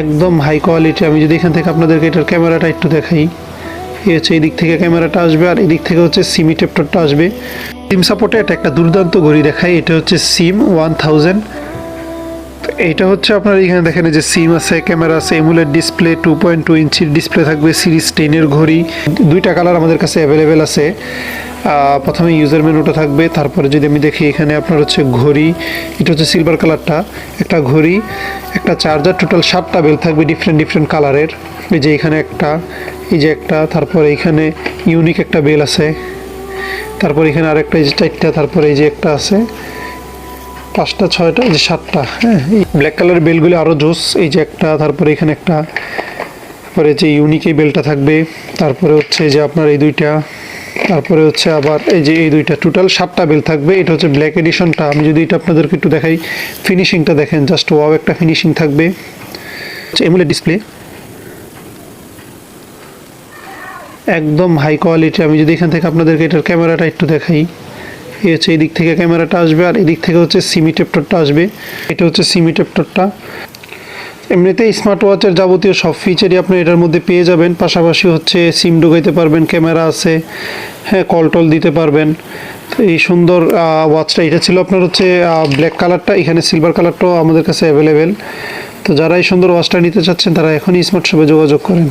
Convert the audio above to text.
একদম high quality আমি যদি এখান থেকে আপনাদেরকে এটার ক্যামেরাটা একটু দেখাই। এই হচ্ছে এই দিক থেকে ক্যামেরাটা আসবে আর এদিক থেকে হচ্ছে সিমি টেপটরটা আসবে। সিম সাপোর্টে এটা একটা দুর্দান্ত ঘড়ি দেখায় এটা হচ্ছে সিম ওয়ান থাউজেন্ড এইটা হচ্ছে আপনার এখানে দেখেন যে সিম আছে ক্যামেরা আছে AMOLED display two point two ইঞ্চির ডিসপ্লে থাকবে সিরিজ টেনের ঘড়ি। দুইটা কালার আমাদের কাছে অ্যাভেলেবেল আছে। প্রথমে ইউজার মেনুটা থাকবে, তারপরে যদি আমি দেখি এখানে আপনার হচ্ছে ঘড়ি, এটা হচ্ছে সিলভার কালারটা একটা ঘড়ি, একটা চার্জার টোটাল সাতটা বেল থাকবে ডিফারেন্ট ডিফারেন্ট কালারের এই যে এখানে একটা, এই যে একটা, তারপরে এখানে ইউনিক একটা বেল আছে। তারপর এখানে আরেকটা, এই যে চারটা, তারপরে এই যে একটা আছে। পাঁচটা, ছয়টা, এই যে সাতটা হ্যাঁ এই ব্ল্যাক কালারের বেলগুলি আরও জোস, এই যে একটা, তারপরে এখানে একটা। তারপরে যে ইউনিক এই বেলটা থাকবে, তারপরে হচ্ছে যে আপনার এই দুইটা। তারপরে হচ্ছে আবার এই যে এই দুইটা টোটাল সাতটা বেল থাকবে। এটা হচ্ছে ব্ল্যাক এডিশনটা আমি যদি এটা আপনাদেরকে একটু দেখাই ফিনিশিংটা দেখেন জাস্ট ওয়াও একটা ফিনিশিং থাকবে। এমুলেট ডিসপ্লে একদম হাই কোয়ালিটি আমি যদি এখান থেকে আপনাদেরকে এটার ক্যামেরাটা একটু দেখাই, এই হচ্ছে এই দিক থেকে ক্যামেরাটা আসবে, আর এদিক থেকে হচ্ছে সিমি টেপটরটা আসবে। এটা হচ্ছে সিমি টেপটরটা এমনিতেই স্মার্ট ওয়াচের যাবতীয় সব ফিচারই আপনি এটার মধ্যে পেয়ে যাবেন। পাশাপাশি হচ্ছে সিম ঢুকাইতে পারবেন ক্যামেরা আছে হ্যাঁ কল টল দিতে পারবেন। এই সুন্দর ওয়াচটা এটা ছিল আপনার হচ্ছে ব্ল্যাক কালারটা এখানে সিলভার কালারটাও আমাদের কাছে অ্যাভেলেবেল তো যারা এই সুন্দর ওয়াচটা নিতে চাচ্ছেন, তারা এখনই স্মার্ট শপে যোগাযোগ করেন।